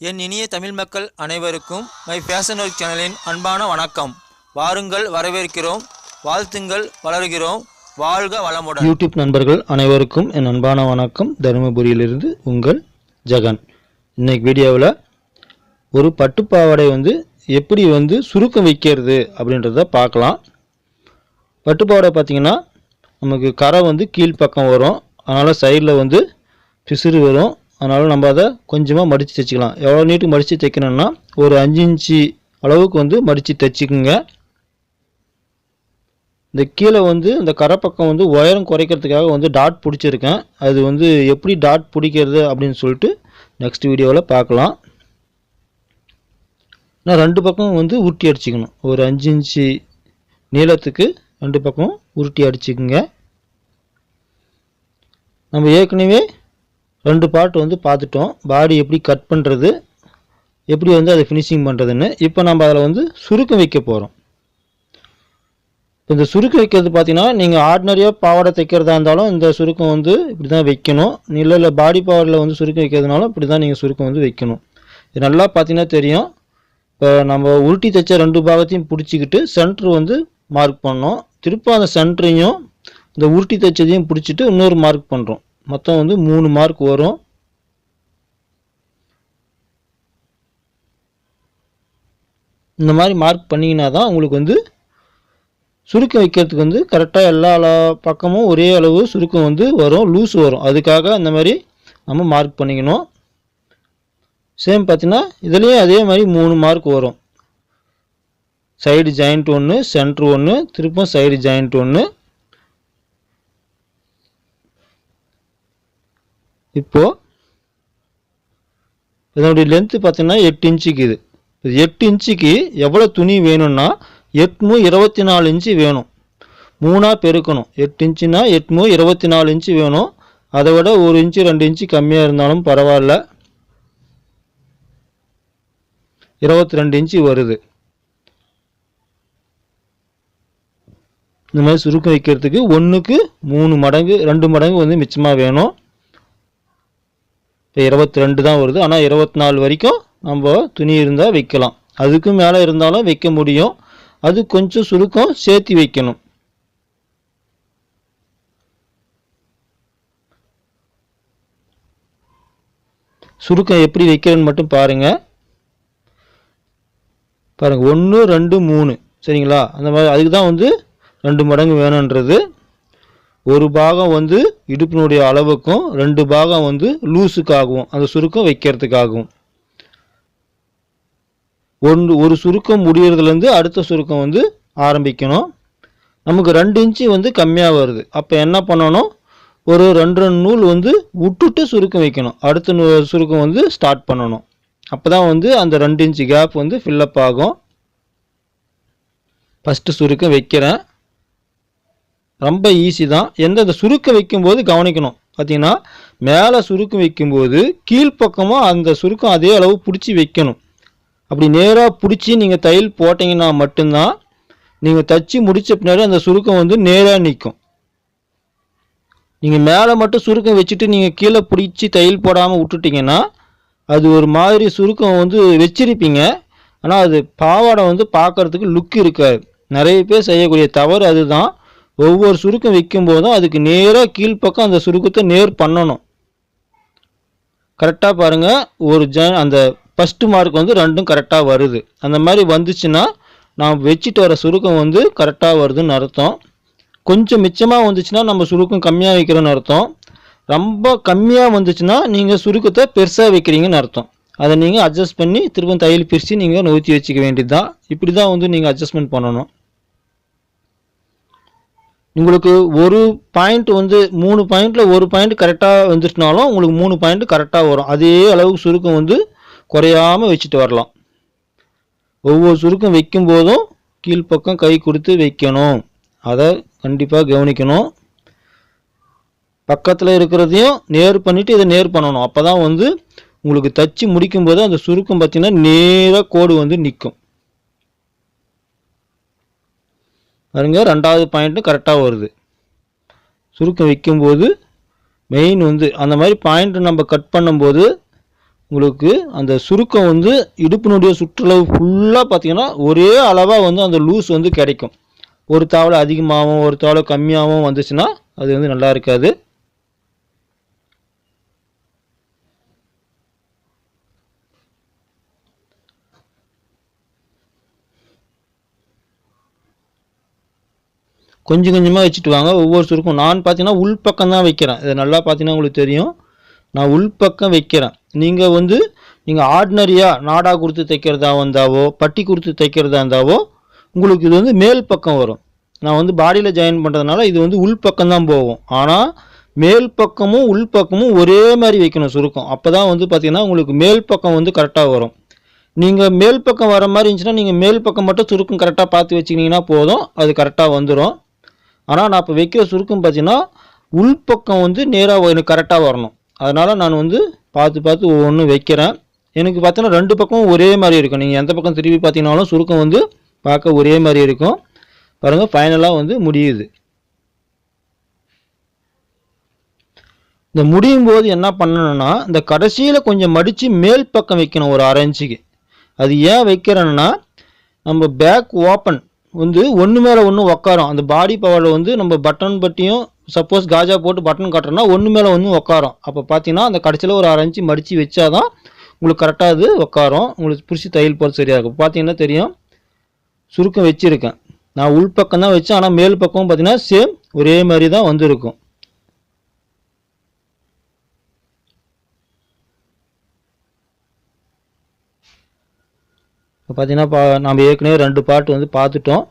என் இனிய தமிழ் மக்கள் அனைவருக்கும் மை ஃபேஷன் ஒர்க் சேனலின் அன்பான வணக்கம். வாருங்கள் வரவேற்கிறோம் வாழ்த்துங்கள் வளர்கிறோம் வாழ்க வளமுடன். யூடியூப் நண்பர்கள் அனைவருக்கும் என் அன்பான வணக்கம். தருமபுரியிலிருந்து உங்கள் ஜெகன். இன்னைக்கு வீடியோவில் ஒரு பட்டுப்பாவாடை வந்து எப்படி வந்து சுருக்கம் வைக்கிறது அப்படின்றத பார்க்கலாம். பட்டுப்பாவாடை பார்த்திங்கன்னா நமக்கு கரை வந்து கீழ்ப்பக்கம் வரும். அதனால் சைடில் வந்து பிசுறு வரும். அதனால் நம்ம அதை கொஞ்சமாக மடித்து தைச்சிக்கலாம். எவ்வளோ நீட்டு மடித்து தைக்கணும்னா ஒரு அஞ்சு இன்ச்சு அளவுக்கு வந்து மடித்து தைச்சிக்குங்க. இந்த கீழே வந்து இந்த கரை பக்கம் வந்து உயரம் குறைக்கிறதுக்காக வந்து டாட் பிடிச்சிருக்கேன். அது வந்து எப்படி டாட் பிடிக்கிறது அப்படின்னு சொல்லிட்டு நெக்ஸ்ட் வீடியோவில் பார்க்கலாம். நான் ரெண்டு பக்கம் வந்து உருட்டி அடிச்சுக்கணும். ஒரு அஞ்சு இன்ச்சு நீளத்துக்கு ரெண்டு பக்கம் உருட்டி அடிச்சுக்குங்க. நம்ம ஏற்கனவே ரெண்டு பார்ட் வந்து பார்த்துட்டோம். பாடி எப்படி கட் பண்ணுறது எப்படி வந்து அதை ஃபினிஷிங் பண்ணுறதுன்னு இப்போ நம்ம அதில் வந்து சுருக்கம் வைக்க போகிறோம் இப்போ இந்த சுருக்கம் வைக்கிறது பார்த்தீங்கன்னா நீங்கள் ஆர்டினரியாக பாவாடை தைக்கிறதா இருந்தாலும் இந்த சுருக்கம் வந்து இப்படி தான் வைக்கணும். இல்லை இல்லை பாடி பாவாடில் வந்து சுருக்கம் வைக்கிறதுனாலும் இப்படி தான் நீங்கள் சுருக்கம் வந்து வைக்கணும். இது நல்லா பார்த்தீங்கன்னா தெரியும். இப்போ நம்ம உருட்டி தைச்ச ரெண்டு பாகத்தையும் பிடிச்சிக்கிட்டு சென்ட்ரு வந்து மார்க் பண்ணோம். திரும்ப அந்த சென்டரையும் இந்த உருட்டி தைச்சதையும் பிடிச்சிட்டு இன்னொரு மார்க் பண்ணுறோம் மொத்தம் வந்து மூணு மார்க் வரும். இந்த மாதிரி மார்க் பண்ணிங்கன்னா தான் உங்களுக்கு வந்து சுருக்கம் வைக்கிறதுக்கு வந்து கரெக்டாக எல்லா பக்கமும் ஒரே அளவு சுருக்கம் வந்து வரும் லூஸ் வரும். அதுக்காக அந்த மாதிரி நம்ம மார்க் பண்ணிக்கணும். சேம் பார்த்தீங்கன்னா இதுலேயும் அதே மாதிரி மூணு மார்க் வரும். சைடு ஜாயிண்ட் ஒன்று சென்ட்ரு ஒன்று திருப்பம் சைடு ஜாயிண்ட் ஒன்று இப்போது இதனுடைய லென்த்து பார்த்தீங்கன்னா எட்டு இன்ச்சுக்கு இது. இது எட்டு இன்ச்சுக்கு எவ்வளோ துணி வேணும்னா எட்மு இருபத்தி நாலு இன்ச்சு வேணும். மூணாக பெருக்கணும். எட்டு இன்ச்சுனா எட்மு இருபத்தி நாலு இன்ச்சு வேணும். அதை விட ஒரு இன்ச்சு ரெண்டு இன்ச்சு கம்மியாக இருந்தாலும் பரவாயில்ல. இருபத்தி ரெண்டு இன்ச்சு வருது. இந்த மாதிரி சுருக்கம் வைக்கிறதுக்கு ஒன்றுக்கு மூணு மடங்கு ரெண்டு மடங்கு வந்து மிச்சமாக வேணும். இப்போ இருபத்தி ரெண்டு தான் வருது. ஆனால் இருபத்தி நாலு வரைக்கும் நம்ம துணி இருந்தால் வைக்கலாம். அதுக்கும் மேலே இருந்தாலும் வைக்க முடியும். அது கொஞ்சம் சுருக்கம் சேர்த்து வைக்கணும். சுருக்கம் எப்படி வைக்கிறேன்னு மட்டும் பாருங்க. பாருங்க ஒன்று ரெண்டு மூணு. சரிங்களா? அந்த மாதிரி அதுக்கு தான் வந்து ரெண்டு மடங்கு வேணுன்றது ஒரு பாகம் வந்து இடுப்பினுடைய அளவுக்கும் ரெண்டு பாகம் வந்து லூஸுக்காகவும் அந்த சுருக்கம் வைக்கிறதுக்காகவும். ஒன்று ஒரு சுருக்கம் முடியறதுலேருந்து அடுத்த சுருக்கம் வந்து ஆரம்பிக்கணும். நமக்கு ரெண்டு இன்ச்சு வந்து கம்மியாக வருது. அப்போ என்ன பண்ணணும்? ஒரு ரெண்டு ரெண்டு நூல் வந்து விட்டுட்டு சுருக்கம் வைக்கணும். அடுத்த நூ- சுருக்கம் வந்து ஸ்டார்ட் பண்ணணும். அப்போ தான் வந்து அந்த ரெண்டு இன்ச்சு கேப் வந்து ஃபில்லப் ஆகும். ஃபஸ்ட்டு சுருக்கம் வைக்கிறேன். ரொம்ப ஈஸி தான். எந்தெந்த சுருக்கம் வைக்கும்போது கவனிக்கணும். பார்த்தீங்கன்னா மேலே சுருக்கம் வைக்கும்போது கீழ்ப்பக்கமாக அந்த சுருக்கம் அதே அளவு பிடிச்சி வைக்கணும். அப்படி நேராக பிடிச்சி நீங்கள் தையல் போட்டிங்கன்னா மட்டும்தான் நீங்கள் தச்சு முடிச்ச பின்னாடி அந்த சுருக்கம் வந்து நேராக நிற்கும் நீங்கள் மேலே மட்டும் சுருக்கம் வச்சுட்டு நீங்கள் கீழே பிடிச்சி தையல் போடாமல் விட்டுட்டிங்கன்னா அது ஒரு மாதிரி சுருக்கம் வந்து வச்சிருப்பீங்க. ஆனால் அது பாவாடை வந்து பார்க்கறதுக்கு லுக் இருக்காது. நிறைய பேர் செய்யக்கூடிய தவறு அதுதான். ஒவ்வொரு சுருக்கம் வைக்கும் போதும் அதுக்கு நேராக கீழ்ப்பக்கம் அந்த சுருக்கத்தை நேர் பண்ணணும். கரெக்டாக பாருங்கள் ஒரு ஜ அந்த ஃபஸ்ட்டு மார்க் வந்து ரெண்டும் கரெக்டாக வருது. அந்த மாதிரி வந்துச்சுன்னா நான் வச்சுட்டு வர சுருக்கம் வந்து கரெக்டாக வருதுன்னு அர்த்தம். கொஞ்சம் மிச்சமாக வந்துச்சுன்னா நம்ம சுருக்கம் கம்மியாக வைக்கிறோன்னு அர்த்தம். ரொம்ப கம்மியாக வந்துச்சுன்னா நீங்கள் சுருக்கத்தை பெருசாக வைக்கிறீங்கன்னு அர்த்தம். அதை நீங்கள் அட்ஜஸ்ட் பண்ணி திரும்ப தையல் பிரித்து நீங்கள் நோத்தி வச்சுக்க வேண்டியது தான் இப்படி தான் வந்து நீங்கள் அட்ஜஸ்ட்மெண்ட் பண்ணணும். உங்களுக்கு ஒரு பாயிண்ட் வந்து மூணு பாயிண்டில் ஒரு பாயிண்ட் கரெக்டாக வந்துச்சுனாலும் உங்களுக்கு மூணு பாயிண்ட் கரெக்டாக வரும். அதே அளவுக்கு சுருக்கம் வந்து குறையாமல் வச்சுட்டு வரலாம். ஒவ்வொரு சுருக்கம் வைக்கும் போதும் கீழ்ப்பக்கம் கை கொடுத்து வைக்கணும். அதை கண்டிப்பாக கவனிக்கணும். பக்கத்தில் இருக்கிறதையும் நேர் பண்ணிவிட்டு இதை நேர் பண்ணணும். அப்போ தான் வந்து உங்களுக்கு தச்சு முடிக்கும்போது அந்த சுருக்கம் பார்த்தீங்கன்னா நேராக கோடு வந்து நிற்கும் பாருங்க ரெண்டாவது பாயிண்ட்டும் கரெக்டாக வருது. சுருக்கம் வைக்கும்போது மெயின் வந்து அந்த மாதிரி பாயிண்ட் நம்ம கட் பண்ணும்போது உங்களுக்கு அந்த சுருக்கம் வந்து இடுப்பினுடைய சுற்றளவு ஃபுல்லாக பார்த்தீங்கன்னா ஒரே அளவாக வந்து அந்த லூஸ் வந்து கிடைக்கும். ஒரு தாவலை அதிகமாகவும் ஒரு தாவலை கம்மியாகவும் வந்துச்சுன்னா அது வந்து நல்லா இருக்காது. கொஞ்சம் கொஞ்சமாக வச்சுட்டு வாங்க. ஒவ்வொரு சுருக்கும். நான் பார்த்தீங்கன்னா உள்பக்கம் தான் வைக்கிறேன். இதை நல்லா பார்த்தீங்கன்னா உங்களுக்கு தெரியும். நான் உள்பக்கம் வைக்கிறேன். நீங்கள் வந்து நீங்கள் ஆர்டினரியாக நாடா கொடுத்து தைக்கிறதா வந்தாவோ பட்டி கொடுத்து தைக்கிறதா இருந்தாவோ உங்களுக்கு இது வந்து மேல் பக்கம் வரும். நான் வந்து பாடியில் ஜாயின் பண்ணுறதுனால இது வந்து உள்பக்கம் தான் போகும். ஆனால் மேல் பக்கமும் உள்பக்கமும் ஒரே மாதிரி வைக்கணும் சுருக்கம். அப்போ தான் வந்து பார்த்திங்கன்னா உங்களுக்கு மேல் பக்கம் வந்து கரெக்டாக வரும். நீங்கள் மேல் பக்கம் வர மாதிரி இருந்துச்சுன்னா நீங்கள் மேல் பக்கம் மட்டும் சுருக்கம் கரெக்டாக பார்த்து வச்சுக்கிங்கன்னா போதும். அது கரெக்டாக வந்துடும் ஆனால் நான் இப்போ வைக்கிற சுருக்கம் பார்த்தீங்கன்னா உள்பக்கம் வந்து நேராக எனக்கு கரெக்டாக வரணும். அதனால் நான் வந்து பார்த்து பார்த்து ஒவ்வொன்றும் வைக்கிறேன். எனக்கு பார்த்தீங்கன்னா ரெண்டு பக்கமும் ஒரே மாதிரி இருக்கும். நீங்கள் எந்த பக்கம் திரும்பி பார்த்தீங்கனாலும் சுருக்கம் வந்து பார்க்க ஒரே மாதிரி இருக்கும். பாருங்கள் ஃபைனலாக வந்து முடியுது. இந்த முடியும் போது என்ன பண்ணணும்னா இந்த கடைசியில் கொஞ்சம் மடித்து மேல் பக்கம் வைக்கணும் ஒரு அரை இன்ச்சுக்கு அது ஏன் வைக்கிறேன்னா நம்ம பேக் ஓப்பன் வந்து ஒன்று மேலே ஒன்று உக்காரும். அந்த பாடி பவரில் வந்து நம்ம பட்டன் பட்டியும் சப்போஸ் காஜா போட்டு பட்டன் கட்டுறோம்னா ஒன்று மேலே ஒன்று உக்காரும். அப்போ பார்த்தீங்கன்னா அந்த கடைசியில் ஒரு அரைஞ்சி இன்ச்சு மடித்து வச்சாதான் உங்களுக்கு கரெக்டாக அது உக்காரும். உங்களுக்கு பிடிச்சி தையல் போகிறது சரியாக இருக்கும். பார்த்தீங்கன்னா தெரியும். சுருக்கம் வச்சுருக்கேன். நான் உள்பக்கம் தான் வச்சேன். ஆனால் மேல் பக்கம் பார்த்தீங்கன்னா சேம் ஒரே மாதிரி தான் வந்திருக்கும். இப்போ பார்த்தீங்கன்னா பா நம்ம ஏற்கனவே ரெண்டு பாட்டு வந்து பார்த்துட்டோம்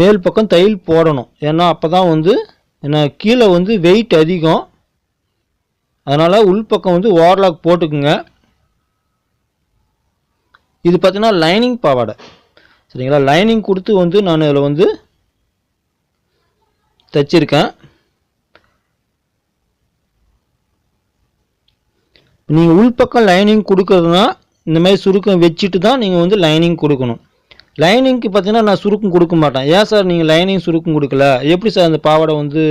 மேல் பக்கம் தையல் போடணும். ஏன்னா அப்போ தான் வந்து என்ன கீழே வந்து வெயிட் அதிகம். அதனால் உள்பக்கம் வந்து ஓவர்லாக் போட்டுக்குங்க. இது பார்த்தீங்கன்னா லைனிங் பாவாடை. சரிங்களா? லைனிங் கொடுத்து வந்து நான் இதில் வந்து தைச்சிருக்கேன். நீங்கள் உள்பக்கம் லைனிங் கொடுக்குறதுனா இந்த மாதிரி சுருக்கம் வச்சுட்டு தான் நீங்கள் வந்து லைனிங் கொடுக்கணும். லைனிங்க்கு பார்த்தீங்கன்னா நான் சுருக்கம் கொடுக்க மாட்டேன். ஏன் சார் நீங்கள் லைனிங் சுருக்கம் கொடுக்கல? எப்படி சார் அந்த பாவாடை வந்து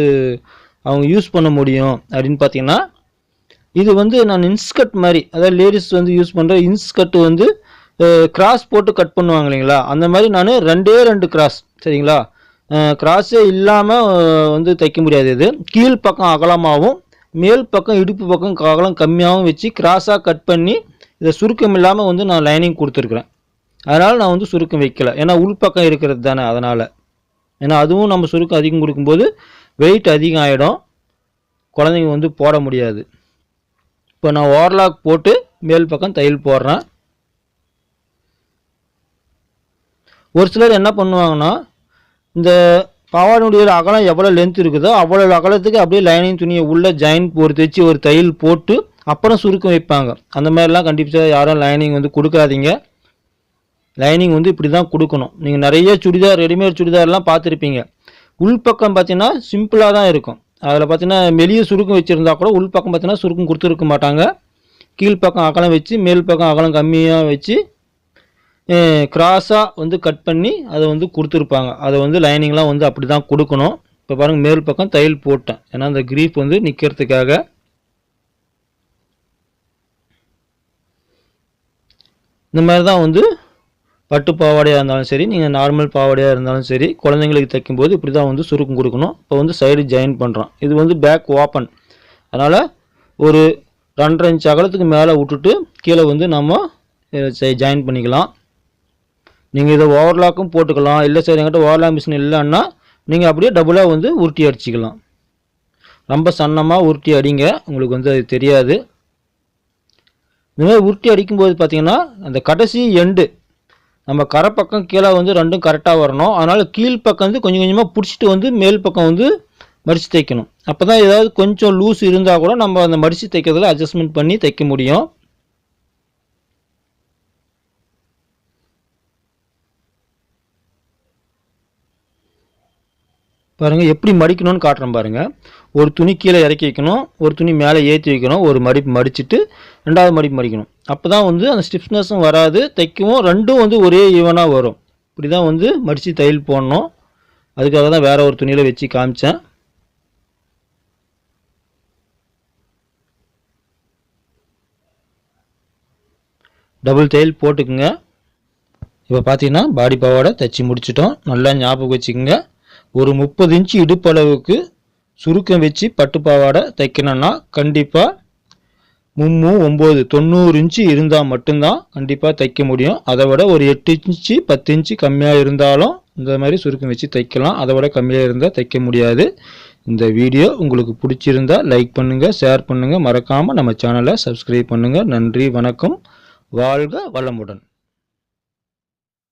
அவங்க யூஸ் பண்ண முடியும் அப்படின்னு பார்த்தீங்கன்னா இது வந்து நான் இன்ஸ்கட் மாதிரி அதாவது லேடிஸ் வந்து யூஸ் பண்ணுற இன்ஸ்கட் வந்து கிராஸ் போட்டு கட் பண்ணுவாங்க இல்லைங்களா? அந்த மாதிரி நான் ரெண்டே ரெண்டு கிராஸ் சரிங்களா? கிராஸே இல்லாமல் வந்து தைக்க முடியாது இது. கீழ் பக்கம் அகலமாகவும் மேல் பக்கம் இடுப்பு பக்கம் அகலம் கம்மியாகவும் வச்சு கிராஸாக கட் பண்ணி இதை சுருக்கம் இல்லாமல் வந்து நான் லைனிங் கொடுத்துருக்குறேன். அதனால் நான் வந்து சுருக்கம் வைக்கலை. ஏன்னா உள்பக்கம் இருக்கிறது தானே அதனால். ஏன்னா அதுவும் நம்ம சுருக்கம் அதிகம் கொடுக்கும்போது வெயிட் அதிகம் ஆகிடும் குழந்தைங்க வந்து போட முடியாது. இப்போ நான் ஓவர்லாக் போட்டு மேல் பக்கம் தையல் போடுறேன். ஒரு சிலர் என்ன பண்ணுவாங்கன்னா இந்த பாவாடையுடைய அகலம் எவ்வளோ லென்த் இருக்குதோ அவ்வளோ அகலத்துக்கு அப்படியே லைனிங் துணியை உள்ளே ஜாயின் போட்டு வச்சு ஒரு தையல் போட்டு அப்புறம் சுருக்கம் வைப்பாங்க. அந்த மாதிரிலாம் கண்டிப்பாக யாரும் லைனிங் வந்து கொடுக்காதீங்க. லைனிங் வந்து இப்படி தான் கொடுக்கணும். நீங்கள் நிறைய சுடிதார் ரெடிமேட் சுடிதார்லாம் பார்த்துருப்பீங்க. உள்பக்கம் பார்த்தீங்கன்னா சிம்பிளாக தான் இருக்கும். அதில் பார்த்தீங்கன்னா மெலிய சுருக்கம் வச்சுருந்தா கூட உள்பக்கம் பார்த்தீங்கன்னா சுருக்கம் கொடுத்துருக்க மாட்டாங்க. கீழ்ப்பக்கம் அகலம் வச்சு மேல் பக்கம் அகலம் கம்மியாக வச்சு கிராஸாக வந்து கட் பண்ணி அதை வந்து கொடுத்துருப்பாங்க. அதை வந்து லைனிங்லாம் வந்து அப்படி தான் கொடுக்கணும். இப்போ பாருங்கள் மேல் பக்கம் தையல் போட்டேன். ஏன்னா அந்த க்ரீப் வந்து நிற்கிறதுக்காக இந்த மாதிரி தான் வந்து பட்டு பாவாடையாக இருந்தாலும் சரி நீங்கள் நார்மல் பாவாடையாக இருந்தாலும் சரி குழந்தைங்களுக்கு தைக்கும்போது இப்படி தான் வந்து சுருக்கம் கொடுக்கணும். இப்போ வந்து சைடு ஜாயின் பண்ணுறோம் இது வந்து பேக் ஓப்பன் அதனால் ஒரு ரெண்டரை இன்ச் அகலத்துக்கு மேலே விட்டுட்டு கீழே வந்து நம்ம ஜாயின் பண்ணிக்கலாம். நீங்கள் இதை ஓவர்லாக்கும் போட்டுக்கலாம். இல்லை சார் என்கிட்ட ஓவர்லாக் மிஷின் இல்லைன்னா நீங்கள் அப்படியே டபுளாக வந்து உருட்டி அடிச்சிக்கலாம். ரொம்ப சன்னமாக உருட்டி அடிங்க. உங்களுக்கு வந்து அது தெரியாது. இந்த மாதிரி உருட்டி அடிக்கும்போது பார்த்திங்கன்னா அந்த கடைசி எண்டு நம்ம கரை பக்கம் கீழே வந்து ரெண்டும் கரெக்டாக வரணும். அதனால் கீழ் பக்கம் வந்து கொஞ்சம் கொஞ்சமாக பிடிச்சிட்டு வந்து மேல் பக்கம் வந்து மடித்து தைக்கணும் அப்போ தான் ஏதாவது கொஞ்சம் லூஸ் இருந்தால் கூட நம்ம அந்த மடித்து தைக்கிறதுல அட்ஜஸ்ட்மெண்ட் பண்ணி தைக்க முடியும். பாருங்கள் எப்படி மடிக்கணும்னு காட்டுறேன் பாருங்கள் ஒரு துணி கீழே இறக்கி வைக்கணும் ஒரு துணி மேலே ஏற்றி வைக்கணும் ஒரு மடிப்பு மடிச்சுட்டு ரெண்டாவது மடிப்பு மடிக்கணும். அப்போ தான் வந்து அந்த ஸ்டிஃப்னஸும் வராது தைக்கவும் ரெண்டும் வந்து ஒரே ஈவனாக வரும். இப்படி தான் வந்து மடித்து தையல் போடணும். அதுக்காக தான் வேறு ஒரு துணியில் வச்சு காமிச்சேன். டபுள் தையல் போட்டுக்குங்க. இப்போ பார்த்தீங்கன்னா பாடி பாவாடை தைச்சி முடிச்சிட்டோம். நல்லா ஞாபகம் வச்சுக்கோங்க. ஒரு முப்பது இன்ச்சு இடுப்பளவுக்கு சுருக்கம் வச்சு பட்டு பாவாடை தைக்கணும்னா கண்டிப்பாக மும்மு ஒம்பது தொண்ணூறு இன்ச்சு இருந்தால் மட்டும்தான் கண்டிப்பாக தைக்க முடியும். அதை விட ஒரு எட்டு இன்ச்சு பத்து இன்ச்சு கம்மியாக இருந்தாலும் இந்த மாதிரி சுருக்கம் வச்சு தைக்கலாம். அதை விட கம்மியாக இருந்தால் தைக்க முடியாது. இந்த வீடியோ உங்களுக்கு பிடிச்சிருந்தா லைக் பண்ணுங்கள் ஷேர் பண்ணுங்கள் மறக்காமல் நம்ம சேனலை சப்ஸ்கிரைப் பண்ணுங்கள் நன்றி வணக்கம். வாழ்க வளமுடன்.